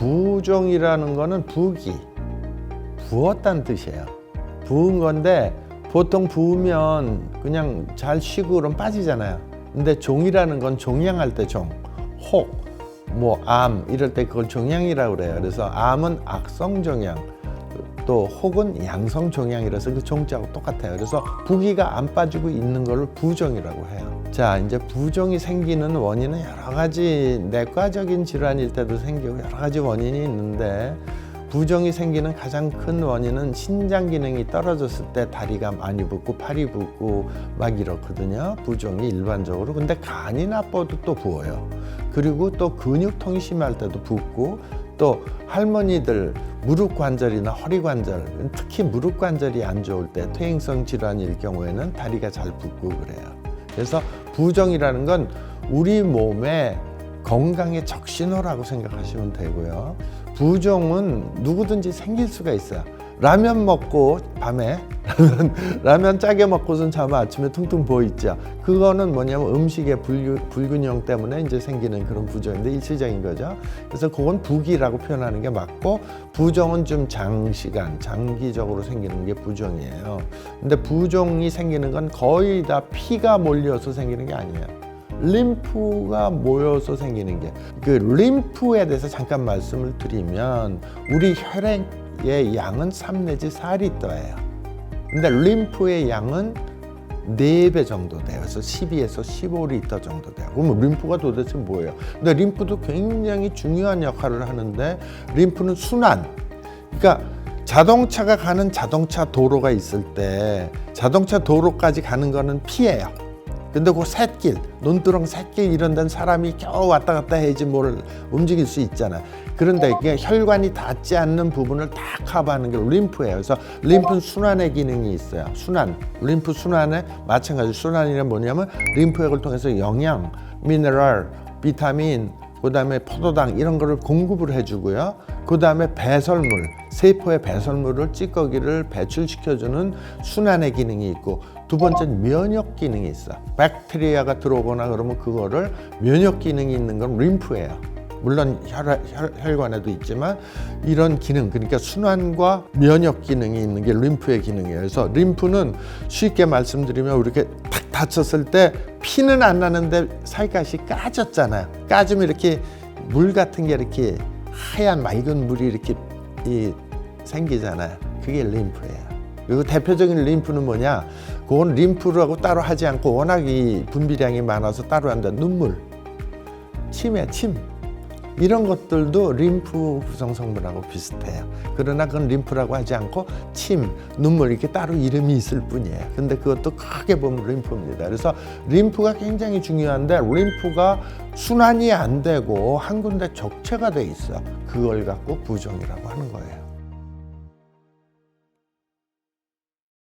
부종이라는 거는 부기, 부었다는 뜻이에요. 부은 건데 보통 부으면 그냥 잘 쉬고 그럼 빠지잖아요. 근데 종이라는 건 종양할 때 종, 혹, 뭐 암 이럴 때 그걸 종양이라고 그래요. 그래서 암은 악성 종양, 또 혹은 양성 종양이라서 그 종자하고 똑같아요. 그래서 부기가 안 빠지고 있는 걸 부종이라고 해요. 자, 이제 부종이 생기는 원인은 여러 가지 내과적인 질환일 때도 생기고 여러 가지 원인이 있는데 부종이 생기는 가장 큰 원인은 신장 기능이 떨어졌을 때 다리가 많이 붓고 팔이 붓고 막 이렇거든요. 부종이 일반적으로. 근데 간이 나빠도 또 부어요. 그리고 또 근육통이 심할 때도 붓고 또 할머니들 무릎 관절이나 허리 관절, 특히 무릎 관절이 안 좋을 때 퇴행성 질환일 경우에는 다리가 잘 붓고 그래요. 그래서 부종이라는 건 우리 몸의 건강의 적신호라고 생각하시면 되고요. 부종은 누구든지 생길 수가 있어요. 라면 먹고 밤에 라면, 라면 짜게 먹고선 자면 아침에 퉁퉁 부어 있죠. 그거는 뭐냐면 음식의 불균, 불균형 때문에 이제 생기는 그런 부종인데 일시적인 거죠. 그래서 그건 부기라고 표현하는 게 맞고 부종은 좀 장시간, 장기적으로 생기는 게 부종이에요. 근데 부종이 생기는 건 거의 다 피가 몰려서 생기는 게 아니에요. 림프가 모여서 생기는 게 그 림프에 대해서 잠깐 말씀을 드리면 우리 혈액의 양은 3 내지 4리터예요. 근데 림프의 양은 4배 정도. 그래서 12에서 15리터 정도 돼요. 그러면 림프가 도대체 뭐예요? 근데 림프도 굉장히 중요한 역할을 하는데 림프는 순환. 그러니까 자동차가 가는 자동차 도로가 있을 때 자동차 도로까지 가는 거는 피해요. 근데 그 샛길, 논두렁 샛길 이런 데는 사람이 겨우 왔다 갔다 해야지 뭘 움직일 수 있잖아. 그런데 이게 혈관이 닿지 않는 부분을 다 커버하는 게 림프예요. 그래서 림프는 순환의 기능이 있어요. 순환. 림프 순환에 마찬가지 순환이란 뭐냐면 림프액을 통해서 영양, 미네랄, 비타민, 그다음에 포도당 이런 거를 공급을 해주고요. 그다음에 배설물, 세포의 배설물을 찌꺼기를 배출시켜주는 순환의 기능이 있고 두 번째는 면역 기능이 있어. 박테리아가 들어오거나 그러면 그거를 면역 기능이 있는 건 림프예요. 물론 혈, 혈, 혈 관에도 있지만 이런 기능 그러니까 순환과 면역 기능이 있는 게 림프의 기능이에요. 그래서 림프는 쉽게 말씀드리면 이렇게 탁 다쳤을 때 피는 안 나는데 살갗이 까졌잖아요. 까지면 이렇게 물 같은 게 이렇게 하얀 맑은 물이 이렇게 이 생기잖아요. 그게 림프예요. 그리고 대표적인 림프는 뭐냐? 그건 림프라고 따로 하지 않고 워낙 이 분비량이 많아서 따로 한다. 눈물, 침이야, 침. 이런 것들도 림프 구성 성분하고 비슷해요. 그러나 그건 림프라고 하지 않고 침, 눈물 이렇게 따로 이름이 있을 뿐이에요. 근데 그것도 크게 보면 림프입니다. 그래서 림프가 굉장히 중요한데 림프가 순환이 안 되고 한 군데 적체가 돼 있어. 그걸 갖고 부종이라고 하는 거예요.